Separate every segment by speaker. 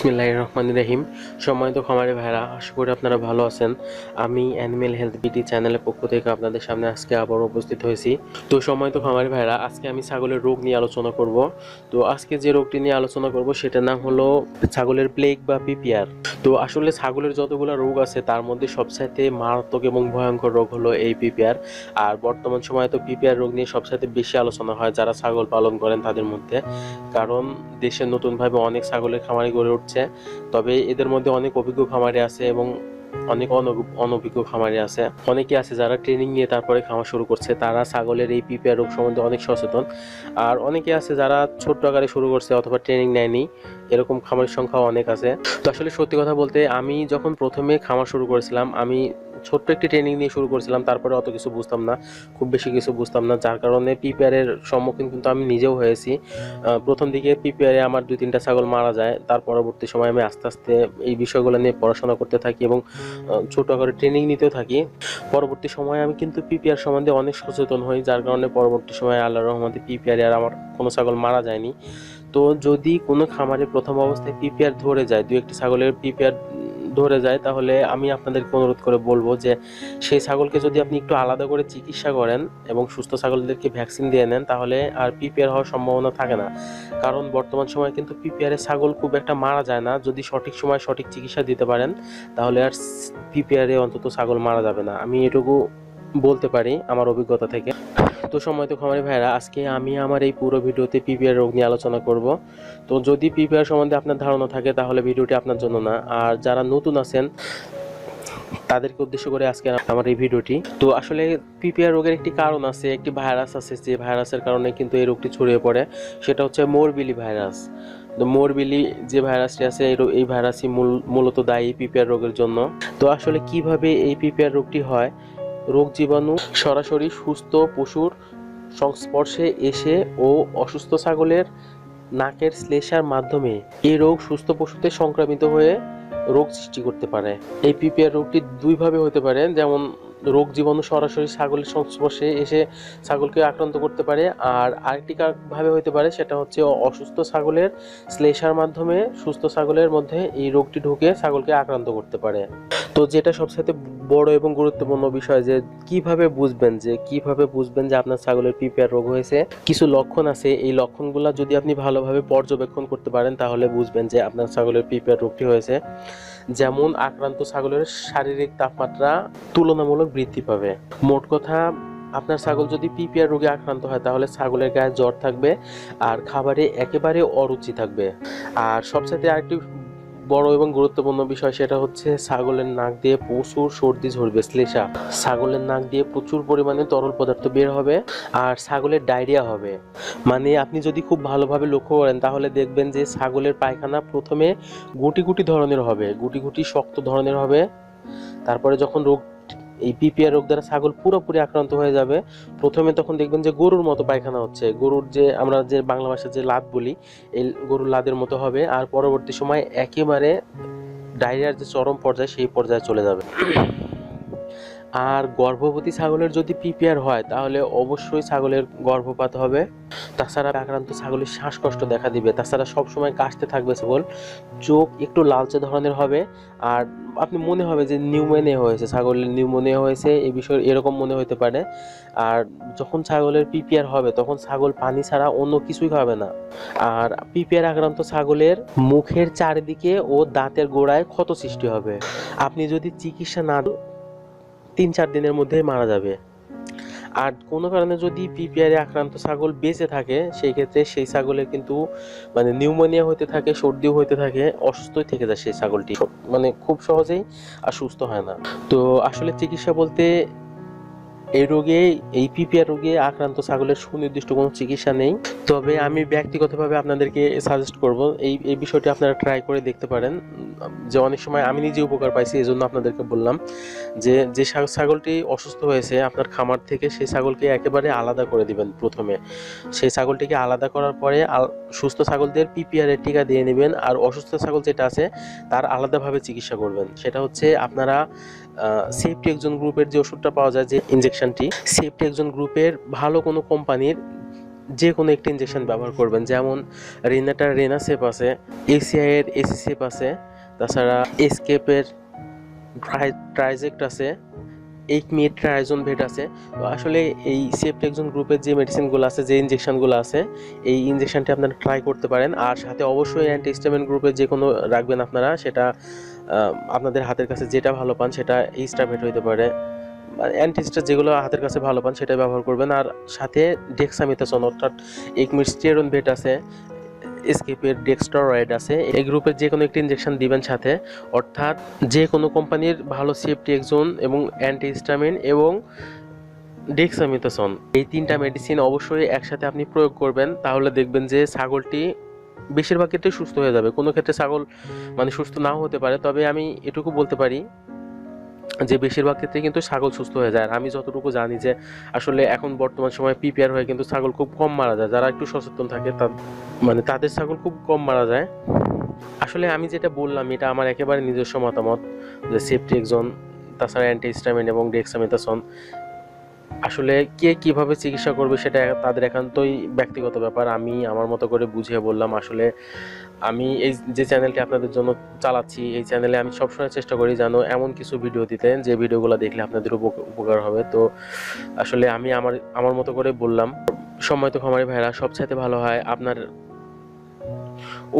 Speaker 1: বিসমিল্লাহ রহমান রহিম। সময় তো খামারি ভাইরা আশা করি আপনারা ভালো আছেন। আমি অ্যানিমেল হেলথ বিটি চ্যানেলের পক্ষ থেকে আপনাদের সামনে আজকে আবার উপস্থিত হয়েছি। তো সময় তো খামারি ভাইরা আজকে আমি ছাগলের রোগ নিয়ে আলোচনা করব। তো আজকে যে রোগটি নিয়ে আলোচনা করব, সেটার নাম হলো ছাগলের প্লেগ বা পিপিআর তো আসলে ছাগলের যতগুলো রোগ আছে, তার মধ্যে সবচাইতে মারাত্মক এবং ভয়ঙ্কর রোগ হলো এই পিপিআর আর বর্তমান সময়ে তো পিপিআর রোগ নিয়ে সবচাইতে বেশি আলোচনা হয় যারা ছাগল পালন করেন তাদের মধ্যে। কারণ দেশে নতুনভাবে অনেক ছাগলের খামারি গড়ে উঠছে। তবে এদের মধ্যে অনেক অভিজ্ঞ খামারি আছে এবং অনেক অনভি- অনভিজ্ঞ খামারি আছে। অনেকে আছে যারা ট্রেনিং নিয়ে তারপরে খামার শুরু করছে। তারা ছাগলের এই পিপিআর রোগ সম্বন্ধে অনেক সচেতন। আর অনেকে আছে যারা ছোট্ট আকারে শুরু করছে অথবা ট্রেনিং নেয়নি। এরকম খামারের সংখ্যা অনেক আছে। তো আসলে সত্যি কথা বলতে আমি যখন প্রথমে খামার শুরু করেছিলাম, আমি ছোট্ট একটি ট্রেনিং নিয়ে শুরু করেছিলাম, তারপরে অত কিছু বুঝতাম না, খুব বেশি কিছু বুঝতাম না, যার কারণে পিপিআর এর সম্মুখীন কিন্তু আমি নিজেও হয়েছি। প্রথম দিকে পিপিআর আমার দুই তিনটা ছাগল মারা যায়, তার পরবর্তী সময় আমি আস্তে আস্তে এই বিষয়গুলো নিয়ে পড়াশোনা করতে থাকি এবং ছোট আকারে ট্রেনিং নিতেও থাকি। পরবর্তী সময়ে আমি কিন্তু পিপিআর সম্বন্ধে অনেক সচেতন হই, যার কারণে পরবর্তী সময়ে আল্লাহ রহমতে পিপিআর আর আমার কোনো ছাগল মারা যায়নি। তো যদি কোনো খামারে প্রথম অবস্থায় পিপিআর ধরে যায়, দু একটি ছাগলের পিপিআর ধরে যায়, তাহলে আমি আপনাদেরকে অনুরোধ করে বলব যে, সেই ছাগলকে যদি আপনি একটু আলাদা করে চিকিৎসা করেন এবং সুস্থ ছাগলদেরকে ভ্যাকসিন দিয়ে নেন, তাহলে আর পিপিআর হওয়ার সম্ভাবনা থাকে না। কারণ বর্তমান সময়ে কিন্তু পিপিআর ছাগল খুব একটা মারা যায় না। যদি সঠিক সময় সঠিক চিকিৎসা দিতে পারেন, তাহলে আর পিপিআর অন্তত ছাগল মারা যাবে না। আমি এটুকু বলতে পারি আমার অভিজ্ঞতা থেকে। তো সময় তো খামারি ভাইরা, আজকে আমি আমার এই পুরো ভিডিওতে পিপিআর রোগ নিয়ে আলোচনা করব। তো যদি পিপিআর সম্বন্ধে আপনার ধারণা থাকে, তাহলে ভিডিওটি আপনার জন্য না। আর যারা নতুন আছেন, তাদেরকে উদ্দেশ্য করে আজকে আমার এই ভিডিওটি। তো আসলে পিপিআর রোগের একটি কারণ আছে, একটি ভাইরাস আছে, যে ভাইরাসের কারণে কিন্তু এই রোগটি ছড়িয়ে পড়ে। সেটা হচ্ছে মোরবিলি ভাইরাস। তো মোরবিলি যে ভাইরাসটি আছে, এই ভাইরাসই মূল, মূলত দায়ী পিপিআর রোগের জন্য। তো আসলে কীভাবে এই পিপিআর রোগটি হয় রোগ জীবাণু সরাসরি সুস্থ পশুর সংস্পর্শে এসে ও অসুস্থ ছাগলের নাকের শ্লেষার মাধ্যমে এই রোগ সুস্থ পশুতে সংক্রামিত হয়ে রোগ সৃষ্টি করতে পারে। এই পিপিআর রোগটি দুইভাবে হতে পারে, যেমন রোগ জীবাণু সরাসরি ছাগলের সংস্পর্শে এসে ছাগলকে আক্রান্ত করতে পারে, আর আরেকটি ভাবে হতে পারে, সেটা হচ্ছে অসুস্থ ছাগলের শ্লেষার মাধ্যমে সুস্থ ছাগলের মধ্যে এই রোগটি ঢুকে ছাগলকে আক্রান্ত করতে পারে। তো যেটা সবসাথে বড় এবং গুরুত্বপূর্ণ বিষয় যে কীভাবে বুঝবেন যে, কীভাবে বুঝবেন যে আপনার ছাগলের পিপিআর রোগ হয়েছে? কিছু লক্ষণ আছে, এই লক্ষণগুলো যদি আপনি ভালোভাবে পর্যবেক্ষণ করতে পারেন, তাহলে বুঝবেন যে আপনার ছাগলের পিপিআর রোগটি হয়েছে। যেমন আক্রান্ত ছাগলের শারীরিক তাপমাত্রা তুলনামূলক বৃদ্ধি পাবে। মোট কথা, আপনার ছাগল যদি পিপিআর রোগে আক্রান্ত হয়, তাহলে ছাগলের গায়ে জ্বর থাকবে আর খাবারে একেবারে অরুচি থাকবে। আর সবসাথে আরেকটি বড় এবং গুরুত্বপূর্ণ বিষয় সেটা হচ্ছে ছাগলের নাক দিয়ে প্রচুর সর্দি, ঝরবে, শ্লেষা। ছাগলের নাক দিয়ে প্রচুর পরিমাণে তরল পদার্থ বের হবে আর ছাগলের ডায়রিয়া হবে। মানে আপনি যদি খুব ভালোভাবে লক্ষ্য করেন তাহলে দেখবেন যে ছাগলের পায়খানা প্রথমে গুটি গুটি ধরনের হবে, গুটি গুটি শক্ত ধরনের হবে। তারপরে যখন রোগ এই পিপিআর রোগ দ্বারা ছাগল পুরোপুরি আক্রান্ত হয়ে যাবে। প্রথমে তখন দেখবেন যে গরুর মতো পায়খানা হচ্ছে। গরুর যে আমরা যে বাংলা ভাষায় যে লাদ বলি, এই গরুর লাদের মতো হবে। আর পরবর্তী সময় একেবারে ডায়রিয়ার যে চরম পর্যায়ে, সেই পর্যায়ে চলে যাবে। আর গর্ভবতী ছাগলের যদি পিপিআর হয়, তাহলে অবশ্যই ছাগলের গর্ভপাত হবে। তাছাড়া আক্রান্ত ছাগলের শ্বাসকষ্ট দেখা দিবে। তাছাড়া সবসময় কাশতে থাকবে ছাগল। চোখ একটু লালচে ধরনের হবে। আর আপনি মনে হবে যে নিউমোনিয়া হয়েছে। ছাগলের নিউমোনিয়া হয়েছে এই বিষয়ে এরকম মনে হতে পারে। আর যখন ছাগলের পিপিআর হবে, তখন ছাগল পানি ছাড়া অন্য কিছুই খাবে না। আর পিপিআর আক্রান্ত ছাগলের মুখের চারিদিকে ও দাঁতের গোড়ায় ক্ষত সৃষ্টি হবে। আপনি যদি চিকিৎসা না তিন চার দিনের মধ্যে মারা যাবে। আর কোনো কারণে যদি পিপিআরে আক্রান্ত ছাগল বেঁচে থাকে, সেই ক্ষেত্রে সেই ছাগলের কিন্তু মানে নিউমোনিয়া হতে থাকে, সর্দিও হতে থাকে, অসুস্থই থেকে যায় সেই ছাগলটি। মানে খুব সহজেই আর সুস্থ হয় না। তো আসলে চিকিৎসা বলতে এই রোগে, এই পিপিআর রোগে আক্রান্ত ছাগলের সুনির্দিষ্ট কোনো চিকিৎসা নেই। তবে আমি ব্যক্তিগতভাবে আপনাদেরকে সাজেস্ট করব, এই এই বিষয়টি আপনারা ট্রাই করে দেখতে পারেন। যে অনেক সময় আমি নিজে উপকার পাইছি এই জন্য আপনাদেরকে বললাম যে যে ছাগলটি অসুস্থ হয়েছে, আপনার খামার থেকে সেই ছাগলকে একেবারে আলাদা করে দিবেন প্রথমে। সেই ছাগলটিকে আলাদা করার পরে সুস্থ ছাগলদের পিপিআর এর টিকা দিয়ে নেবেন, আর অসুস্থ ছাগল যেটা আছে, তার আলাদাভাবে চিকিৎসা করবেন। সেটা হচ্ছে আপনারা সেফটি একজন গ্রুপের যে ওষুধটা পাওয়া যায়, যে ইনজেকশনটি সেফটি একজন গ্রুপের ভালো কোনো কোম্পানির যে কোনো একটি ইঞ্জেকশন ব্যবহার করবেন। যেমন রিনাটার রেনা সেপ আছে এসিআইয়ের এসি সেপ আছে, তাছাড়া এসকেপের ট্রাইজেক্ট আছে এইকমিট ট্রাইজন ভেট আছে। তো আসলে এই সেপটেকজন গ্রুপের যে মেডিসিনগুলো আছে, যে ইঞ্জেকশনগুলো আছে, এই ইঞ্জেকশনটি আপনারা ট্রাই করতে পারেন। আর সাথে অবশ্যই অ্যান্টিস্টামিন গ্রুপের যে কোনো রাখবেন আপনারা, সেটা আপনাদের হাতের কাছে যেটা ভালো পান, সেটা ইস্টাভেট হইতে পারে। অ্যান্টিস্টার যেগুলো হাতের কাছে ভালো পান সেটা ব্যবহার করবেন। আর সাথে ডেক্সামিথাসন অর্থাৎ একমিট স্টিয়ারন ভেট আছে এসকেপের ডেক্সটরয়েড আছে। এই গ্রুপের যে কোনো একটি ইঞ্জেকশন দিবেন সাথে। অর্থাৎ যে কোনো কোম্পানির ভালো সেফটি একজন এবং অ্যান্টিহিস্টামিন এবং ডেক্সামিথাসন এই তিনটা মেডিসিন অবশ্যই একসাথে আপনি প্রয়োগ করবেন, তাহলে দেখবেন যে ছাগলটি বেশিরভাগ ক্ষেত্রে সুস্থ হয়ে যাবে। কোনো ক্ষেত্রে ছাগল মানে সুস্থ নাও হতে পারে, তবে আমি এটুকু বলতে পারি যে বেশিরভাগ ক্ষেত্রে কিন্তু ছাগল সুস্থ হয়ে যায়। আর আমি যতটুকু জানি যে আসলে এখন বর্তমান সময়ে পিপিআর হয়ে কিন্তু ছাগল খুব কম মারা যায়। যারা একটু সচেতন থাকে মানে তাদের ছাগল খুব কম মারা যায়। আসলে আমি যেটা বললাম, এটা আমার একেবারে নিজস্ব মতামত যে সেফটি একজন, তাছাড়া অ্যান্টিস্টামিন এবং ডেক্সামিথাসন আসলে কে কীভাবে চিকিৎসা করবে সেটা তাদের একান্তই ব্যক্তিগত ব্যাপার। আমি আমার মতো করে বুঝিয়ে বললাম, আসলে আমি এই যে চ্যানেলটি আপনাদের জন্য চালাচ্ছি, এই চ্যানেলে আমি সবসময় চেষ্টা করি যেন এমন কিছু ভিডিও দিতে যে ভিডিওগুলো দেখলে আপনাদের উপক- উপকার হবে। তো আসলে আমি আমার আমার মতো করে বললাম সময় তো খামারি ভাইরা সবচাইতে ভালো হয় আপনার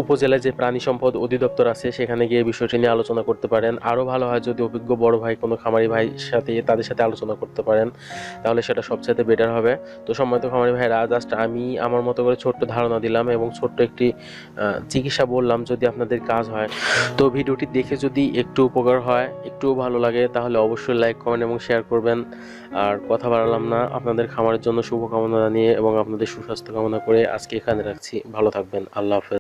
Speaker 1: উপজেলায় যে প্রাণী সম্পদ অধিদপ্তর আছে, সেখানে গিয়ে বিষয়টি নিয়ে আলোচনা করতে পারেন। আরও ভালো হয় যদি অভিজ্ঞ বড় ভাই কোনো খামারি ভাই সাথে, তাদের সাথে আলোচনা করতে পারেন, তাহলে সেটা সবচাইতে বেটার হবে। তো সময় তো খামারি ভাইরা জাস্ট আমি আমার মতো করে ছোট্ট ধারণা দিলাম এবং ছোট্ট একটি চিকিৎসা বললাম যদি আপনাদের কাজ হয়। তো ভিডিওটি দেখে যদি একটু উপকার হয় একটু ভালো লাগে, তাহলে অবশ্যই লাইক কমেন্ট এবং শেয়ার করবেন। আর কথা বাড়ালাম না, আপনাদের খামারের জন্য শুভকামনা জানিয়ে এবং আপনাদের সুস্বাস্থ্য কামনা করে আজকে এখানে রাখছি। ভালো থাকবেন, আল্লাহ হাফেজ।